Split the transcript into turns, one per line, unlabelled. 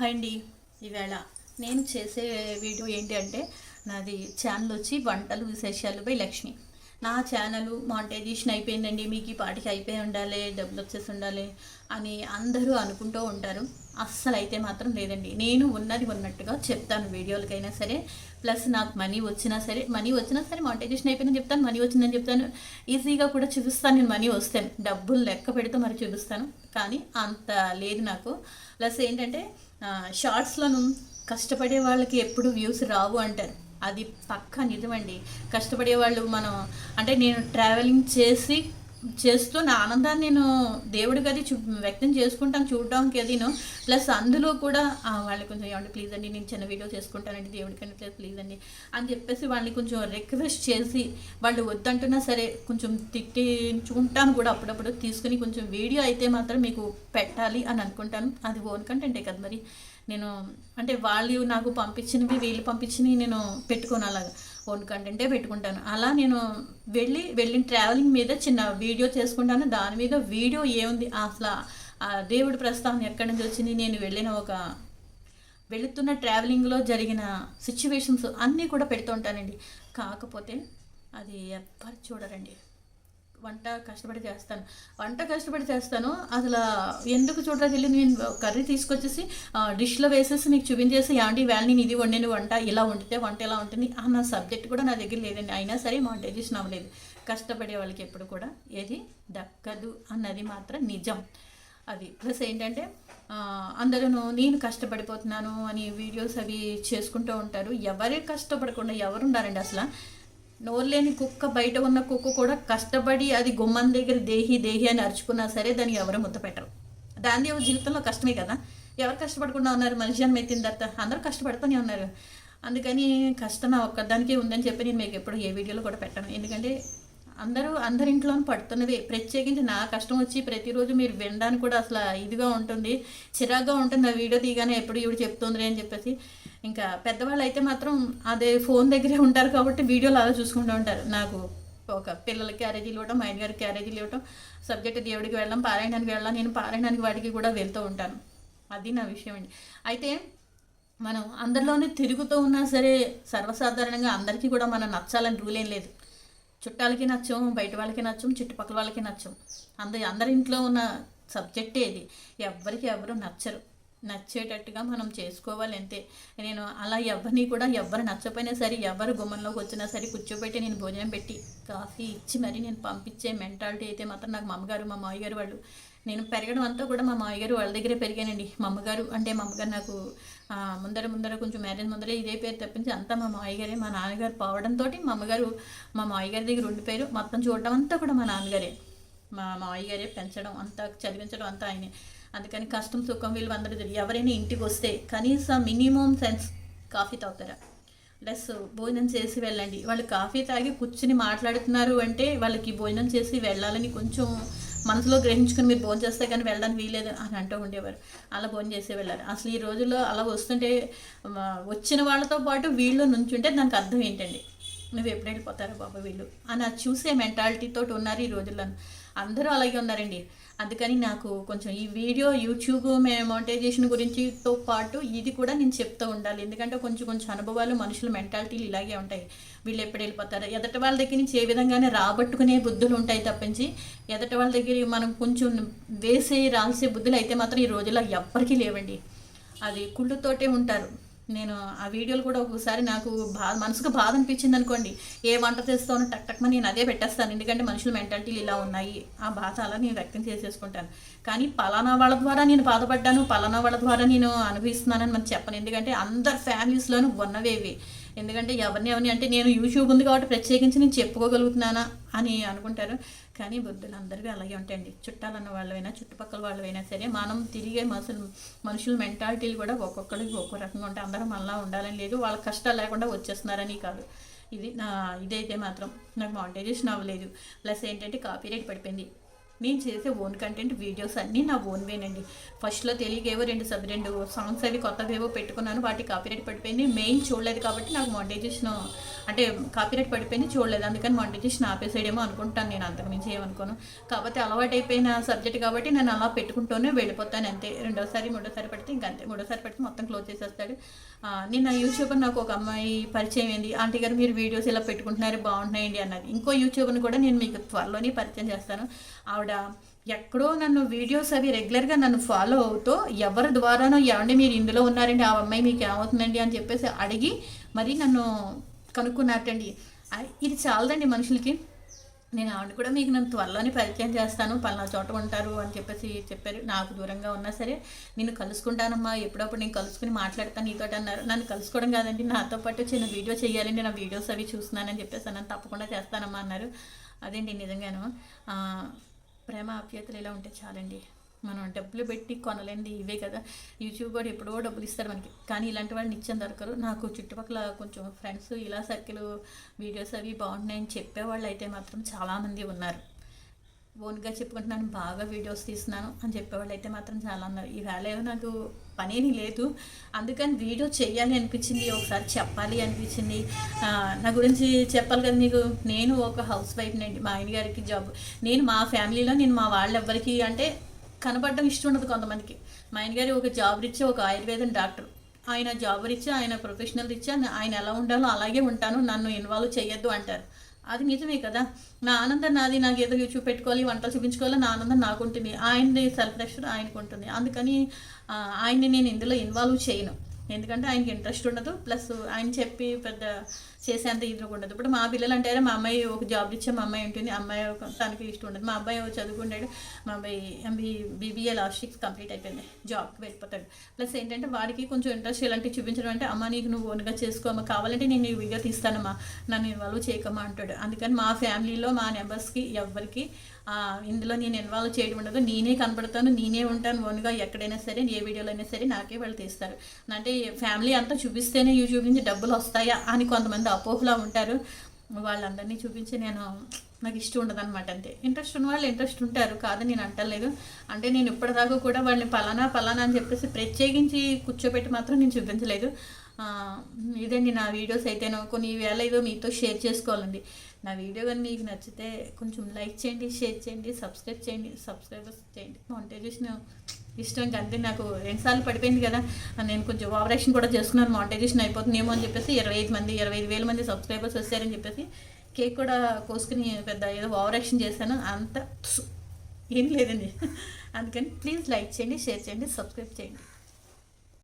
Hi అండి. ఈవేళ నేను చేసే వీడియో ఏంటి అంటే నాది ఛానల్ వచ్చి వంటలు విశేషాలు బై లక్ష్మి. నా ఛానల్ మానిటైజేషన్ అయిపోయిందండి మీకు ఈ పాటికి అయిపోయి ఉండాలి డబ్బులు వచ్చేసి ఉండాలి అని అందరూ అనుకుంటూ ఉంటారు. అస్సలు అయితే మాత్రం లేదండి. నేను ఉన్నది ఉన్నట్టుగా చెప్తాను వీడియోలకైనా సరే. ప్లస్ నాకు మనీ వచ్చినా సరే మనీ వచ్చినా సరే మానిటైజేషన్ అయిపోయిందని చెప్తాను మనీ వచ్చిందని చెప్తాను. ఈజీగా కూడా చూపిస్తాను నేను మనీ వస్తాను డబ్బులు లెక్క పెడితే మరి చూపిస్తాను. కానీ అంత లేదు నాకు. ప్లస్ ఏంటంటే షార్ట్స్లోను కష్టపడే వాళ్ళకి ఎప్పుడు వ్యూస్ రావు అంటారు. అది పక్కా నిజమండి. కష్టపడే వాళ్ళు మనం అంటే నేను ట్రావెలింగ్ చేసి చేస్తూ నా ఆనందాన్ని నేను దేవుడికి అది చూ వ్యక్తం చేసుకుంటాను చూడడానికి అదిను. ప్లస్ అందులో కూడా వాళ్ళకి కొంచెం ఏమంటే ప్లీజ్ అండి నేను చిన్న వీడియో చేసుకుంటానండి దేవుడికి అంటే ప్లీజ్ అండి అని చెప్పేసి వాళ్ళని కొంచెం రిక్వెస్ట్ చేసి వాళ్ళు వద్దంటున్నా సరే కొంచెం తిట్టించుకుంటాను కూడా అప్పుడప్పుడు. తీసుకుని కొంచెం వీడియో అయితే మాత్రం మీకు పెట్టాలి అని అనుకుంటాను. అది ఓన్ కంటెంటే కదా మరి. నేను అంటే వాళ్ళు నాకు పంపించినవి వీళ్ళు పంపించినవి నేను పెట్టుకోను అలాగా. ఓన్ కంటెంటే పెట్టుకుంటాను. అలా నేను వెళ్ళి వెళ్ళిన ట్రావెలింగ్ మీద చిన్న వీడియో చేసుకుంటాను. దాని మీద వీడియో ఏముంది? అసలు ఆ దేవుడి ప్రస్తావన ఎక్కడి నుంచి వచ్చింది? నేను వెళ్ళిన ఒక వెళుతున్న ట్రావెలింగ్లో జరిగిన సిచ్యువేషన్స్ అన్నీ కూడా పెడుతూ ఉంటానండి. కాకపోతే అది ఎవ్వరు చూడరండి. వంట కష్టపడి చేస్తాను. వంట కష్టపడి చేస్తాను. అసలు ఎందుకు చూడరా తెలియదు నేను కర్రీ తీసుకొచ్చేసి డిష్లో వేసేసి నీకు చూపించేసి యాంటీ వేళ నేను ఇది వండిన వంట ఇలా వండితే వంట ఎలా ఉంటుంది? అన్న సబ్జెక్ట్ కూడా నా దగ్గర లేదండి. అయినా సరే మా మానిటైజేషన్ అవ్వలేదు. కష్టపడే వాళ్ళకి ఎప్పుడు కూడా ఏది దక్కదు అన్నది మాత్రం నిజం. అది. ప్లస్ ఏంటంటే అందరూ నేను కష్టపడిపోతున్నాను అని వీడియోస్ అవి చేసుకుంటూ ఉంటారు. ఎవరే కష్టపడకుండా ఎవరు ఉండాలండి అసలు? నోరు లేని కుక్క బయట ఉన్న కుక్క కూడా కష్టపడి అది గుమ్మం దగ్గర దేహి దేహి అని అరుచుకున్నా సరే దాన్ని ఎవరు ముద్ద పెట్టరు. దాని జీవితంలో కష్టమే కదా. ఎవరు కష్టపడకుండా ఉన్నారు? మనిషి అని మెత్తిన తర్వాత అందరూ కష్టపడుతూనే ఉన్నారు. అందుకని కష్టం నా ఒక్కదానికే ఉందని చెప్పి నేను మీకు ఎప్పుడు ఏ వీడియోలో కూడా పెట్టాను. ఎందుకంటే అందరూ అందరి పడుతున్నది ప్రత్యేకించి నా కష్టం వచ్చి ప్రతిరోజు మీరు వినడానికి కూడా అసలు ఇదిగా ఉంటుంది చిరాగ్గా ఉంటుంది ఆ వీడియో తీయగానే ఎప్పుడు ఇవి చెప్తుంది అని చెప్పేసి. ఇంకా పెద్దవాళ్ళు అయితే మాత్రం అదే ఫోన్ దగ్గరే ఉంటారు కాబట్టి వీడియోలు అలా చూసుకుంటూ ఉంటారు. నాకు ఒక పిల్లలకి క్యారేజీలు ఇవ్వటం మా ఆయన గారికి క్యారేజీలు ఇవ్వటం సబ్జెక్ట్ దేవుడికి వెళ్ళడం పారాయణానికి వెళ్ళడం నేను పారాయణానికి వాడికి కూడా వెళ్తూ ఉంటాను. అది నా విషయం అండి. అయితే మనం అందరిలోనే తిరుగుతూ ఉన్నా సరే సర్వసాధారణంగా అందరికీ కూడా మనం నచ్చాలని రూల్ ఏం లేదు. చుట్టాలకి నచ్చం బయట వాళ్ళకి నచ్చం చుట్టుపక్కల వాళ్ళకి నచ్చం. అందరి అందరి ఇంట్లో ఉన్న సబ్జెక్టే ఇది ఎవ్వరికి ఎవరు నచ్చరు. నచ్చేటట్టుగా మనం చేసుకోవాలి అంతే. నేను అలా ఎవరిని కూడా ఎవరు నచ్చపోయినా సరే ఎవరు గుమ్మంలోకి వచ్చినా సరే కూర్చోబెట్టి నేను భోజనం పెట్టి కాఫీ ఇచ్చి మరీ నేను పంపించే మెంటాలిటీ అయితే మాత్రం నాకు మా అమ్మగారు మా మామయ్య గారు వాళ్ళు నేను పెరగడం అంతా కూడా మా మామయ్య గారు వాళ్ళ దగ్గరే పెరిగానండి. మా అమ్మగారు అంటే మా అమ్మగారు నాకు ముందర ముందర కొంచెం మ్యారేజ్ ముందరే ఇదే పేరు తప్పించి అంతా మా మామయ్య గారే మా నాన్నగారు పోవడంతో మా అమ్మగారు మా మామయ్య గారి దగ్గర ఉండిపోయారు మొత్తం చూడడం అంతా కూడా మా నాన్నగారే. మా మామయ్య గారే పెంచడం అంతా చదివించడం అంతా ఆయనే. అందుకని కష్టం సుఖం వీళ్ళు అందరూ తెలియదు ఎవరైనా ఇంటికి వస్తే కనీసం మినిమం సెన్స్ కాఫీ తాగుతారా? ప్లస్ భోజనం చేసి వెళ్ళండి. వాళ్ళు కాఫీ తాగి కూర్చుని మాట్లాడుతున్నారు అంటే వాళ్ళకి భోజనం చేసి వెళ్ళాలని కొంచెం మనసులో గ్రహించుకుని మీరు భోజనం చేస్తే కానీ వెళ్ళడానికి వీలేదు అని అంటూ ఉండేవారు. అలా భోజనం చేసే వెళ్ళారు అసలు ఈ రోజుల్లో అలా వస్తుంటే వచ్చిన వాళ్ళతో పాటు వీళ్ళు నుంచుంటే దానికి అర్థం ఏంటండి? నువ్వు ఎప్పుడు వెళ్ళిపోతారా బాబా వీళ్ళు? అని అది చూసే మెంటాలిటీతో ఉన్నారు ఈ రోజుల్లో. అందరూ అలాగే ఉన్నారండి. అందుకని నాకు కొంచెం ఈ వీడియో యూట్యూబ్ మోనిటైజేషన్ గురించితో పాటు ఇది కూడా నేను చెప్తూ ఉండాలి. ఎందుకంటే కొంచెం కొంచెం అనుభవాలు మనుషుల మెంటాలిటీలు ఇలాగే ఉంటాయి. వీళ్ళు ఎప్పుడు వెళ్ళిపోతారు? ఎదట వాళ్ళ దగ్గర నుంచి ఏ విధంగానే రాబట్టుకునే బుద్ధులు ఉంటాయి తప్పించి ఎదట వాళ్ళ దగ్గర మనం కొంచెం వేసే రాల్సే బుద్ధులు అయితే మాత్రం ఈ రోజుల్లో ఎవ్వరికీ లేవండి. అది కుళ్ళుతోటే ఉంటారు. నేను ఆ వీడియోలు కూడా ఒకసారి నాకు బాధ మనసుకు బాధ అనిపించింది అనుకోండి. ఏ వంట చేస్తానో టక్ టక్ నేను అదే పెట్టేస్తాను. ఎందుకంటే మనుషుల మెంటాలిటీలు ఇలా ఉన్నాయి. ఆ బాధ అలా నేను వ్యక్తం చేసేసుకుంటాను. కానీ పలానా వాళ్ళ ద్వారా నేను బాధపడ్డాను. పలానా వాళ్ళ ద్వారా నేను అనుభవిస్తున్నానని మనం చెప్పను. ఎందుకంటే అందరు ఫ్యామిలీస్లోనూ ఉన్నవేవి. ఎందుకంటే ఎవరిని ఎవరిని అంటే నేను యూట్యూబ్ ఉంది కాబట్టి ప్రత్యేకించి నేను చెప్పుకోగలుగుతున్నానా అని అనుకుంటారు. కానీ బుద్ధులు అందరికీ అలాగే ఉంటాయండి. చుట్టాలన్న వాళ్ళైనా చుట్టుపక్కల వాళ్ళైనా సరే మనం తిరిగే మనుషులు మనుషుల మెంటాలిటీలు కూడా ఒక్కొక్కరికి ఒక్కో రకంగా ఉంటాయి. అందరం మనలా ఉండాలని లేదు. వాళ్ళ కష్టాలు లేకుండా వచ్చేస్తున్నారని కాదు. ఇది నా ఇదైతే మాత్రం నాకు మానిటైజేషన్ అవ్వలేదు. ప్లస్ ఏంటంటే కాపీ రేట్ పడిపోయింది. నేను చేసే ఓన్ కంటెంట్ వీడియోస్ అన్నీ నా ఓన్ వేనండి. ఫస్ట్లో తెలియకేవో రెండు సబ్ రెండు సాంగ్స్ అవి కొత్తవేవో పెట్టుకున్నాను వాటి కాపీరైట్ పడిపోయింది. మెయిన్ చూడలేదు కాబట్టి నాకు మానిటైజేషన్ అంటే కాపీరైట్ పడిపోయింది చూడలేదు. అందుకని మానిటైజేషన్ ఆపేసేయడేమో అనుకుంటాను నేను అంతకుమించి ఏమనుకోను. కాకపోతే అలవాటైపోయిన సబ్జెక్ట్ కాబట్టి నేను అలా పెట్టుకుంటూనే వెళ్ళిపోతాను అంతే. రెండోసారి మూడోసారి పడితే ఇంకంతే మూడోసారి పడితే మొత్తం క్లోజ్ చేసేస్తాడు. ఆ, నిన్న యూట్యూబర్ నాకు ఒక అమ్మాయి పరిచయం అయింది. ఆంటీ గారు మీరు వీడియోస్ ఇలా పెట్టుకుంటున్నారు బాగుంటున్నాయండి అన్నది ఇంకో యూట్యూబర్ని కూడా నేను మీకు త్వరలోనే పరిచయం చేస్తాను. ఆవిడ ఎక్కడో నన్ను వీడియోస్ అవి రెగ్యులర్గా నన్ను ఫాలో అవుతూ ఎవరి ద్వారానో ఏమండి మీరు ఇందులో ఉన్నారండి ఆ అమ్మాయి మీకు ఏమవుతుందండి అని చెప్పేసి అడిగి మరి నన్ను కనుక్కున్నట్టండి ఇది చాలదండి మనుషులకి. నేను ఆవిడ కూడా మీకు నన్ను త్వరలోనే పరిచయం చేస్తాను పలానా చోట ఉంటారు అని చెప్పేసి చెప్పారు. నాకు దూరంగా ఉన్నా సరే నేను కలుసుకుంటానమ్మా ఎప్పుడప్పుడు నేను కలుసుకుని మాట్లాడతాను నీతో అన్నారు. నన్ను కలుసుకోవడం కాదండి నాతో పాటు చిన్న వీడియో చేయాలండి నా వీడియోస్ అవి చూస్తున్నానని చెప్పేసి నన్ను తప్పకుండా చేస్తానమ్మా అన్నారు. అదేంటి నిజంగాను. ప్రేమ ఆప్యాయతలు ఇలా ఉంటే చాలండి. మనం డబ్బులు పెట్టి కొనలేండి ఇవే కదా. యూట్యూబ్ కూడా ఎప్పుడో డబ్బులు ఇస్తారు మనకి. కానీ ఇలాంటి వాళ్ళు నిత్యం దొరకరు. నాకు చుట్టుపక్కల కొంచెం ఫ్రెండ్స్ ఇలా సర్కిల్ వీడియోస్ అవి బాగున్నాయని చెప్పేవాళ్ళు అయితే మాత్రం చాలామంది ఉన్నారు. ఓన్గా చెప్పుకుంటున్నాను బాగా వీడియోస్ తీస్తున్నాను అని చెప్పేవాళ్ళు అయితే మాత్రం చాలా ఉన్నారు ఈవేళ ఏదో నాకు పనేమీ లేదు. అందుకని వీడియో చేయాలి అనిపించింది ఒకసారి చెప్పాలి అనిపించింది. నా గురించి చెప్పాలి కదా మీకు నేను ఒక హౌస్ వైఫ్ అండి మా ఆయన గారికి జాబ్ నేను మా ఫ్యామిలీలో నేను మా వాళ్ళెవ్వరికి అంటే కనపడడం ఇష్టం ఉండదు కొంతమందికి. మా ఆయనగారి ఒక జాబ్ రీత్యా ఒక ఆయుర్వేదం డాక్టర్. ఆయన జాబ్ రీత్యా ఆయన ప్రొఫెషనల్ రీత్యా ఆయన ఎలా ఉండాలో అలాగే ఉంటాను నన్ను ఇన్వాల్వ్ చేయొద్దు అంటారు. అది నిజమే కదా. నా ఆనందం నాది నాకు ఏదో చూపెట్టుకోవాలి వంటలు చూపించుకోవాలి నా ఆనందం నాకు ఉంటుంది ఆయనది సెల్ఫ్ ప్రెషర్ ఆయనకు ఉంటుంది అందుకని ఆయన్ని నేను ఇందులో ఇన్వాల్వ్ చేయను. ఎందుకంటే ఆయనకి ఇంట్రెస్ట్ ఉండదు. ప్లస్ ఆయన చెప్పి పెద్ద చేసేంత ఇది ఉండదు. ఇప్పుడు మా పిల్లలు అంటే మా అమ్మాయి ఒక జాబ్ ఇచ్చే మా అమ్మాయి ఉంటుంది. అమ్మాయి ఒక తనకి ఇష్టం ఉండదు. మా అబ్బాయి చదువుకుంటాడు మా అబ్బాయి MB BBA last six complete అయిపోయింది. జాబ్కి వెళ్ళిపోతాడు. ప్లస్ ఏంటంటే వాడికి కొంచెం ఇంట్రెస్ట్ ఇలాంటివి చూపించడం అంటే అమ్మ నీకు నువ్వు ఓన్గా చేసుకోమా కావాలంటే నేను ఈ వీడియో తీస్తానమ్మా. నన్ను ఇన్వాల్వ్ చేయకమ్మా అంటాడు. అందుకని మా ఫ్యామిలీలో మా నెంబర్స్కి ఎవ్వరికి ఇందులో నేను ఇన్వాల్వ్ చేయడం ఉండదు. నేనే కనబడతాను నేనే ఉంటాను ఓన్గా ఎక్కడైనా సరే ఏ వీడియోలో అయినా సరే నాకే వాళ్ళు తీస్తారు. అంటే ఫ్యామిలీ అంతా చూపిస్తేనే యూట్యూబ్ నుంచి డబ్బులు వస్తాయా అని కొంతమంది అపోహలా ఉంటారు. వాళ్ళందరినీ చూపించి నేను నాకు ఇష్టం ఉండదు అనమాట అంతే. ఇంట్రెస్ట్ ఉన్న వాళ్ళు ఇంట్రెస్ట్ ఉంటారు కాదు నేను అంటలేదు. అంటే నేను ఇప్పటిదాకా కూడా వాళ్ళని పలానా పలానా అని చెప్పేసి ప్రత్యేకించి కూర్చోబెట్టి మాత్రం నేను చూపించలేదు. ఇదండి నా వీడియోస్ అయితేనో కొన్ని వేళ ఏదో మీతో షేర్ చేసుకోవాలండి. నా వీడియో కానీ మీకు నచ్చితే కొంచెం లైక్ చేయండి షేర్ చేయండి సబ్స్క్రైబ్ చేయండి సబ్స్క్రైబర్స్ చేయండి. మానిటైజేషన్ ఇష్టం అంతే నాకు రెండుసార్లు పడిపోయింది కదా నేను కొంచెం ఆపరేషన్ కూడా చేసుకున్నాను మానిటైజేషన్ అయిపోతుందేమో అని చెప్పేసి ఇరవై ఐదు మంది ఇరవై ఐదు వేల మంది సబ్స్క్రైబర్స్ వచ్చారని చెప్పేసి కేక్ కూడా కోసుకుని పెద్ద ఏదో ఓవరాక్షన్ చేశాను. అంత ఏం లేదండి. అందుకని ప్లీజ్ లైక్ చేయండి షేర్ చేయండి సబ్స్క్రైబ్ చేయండి.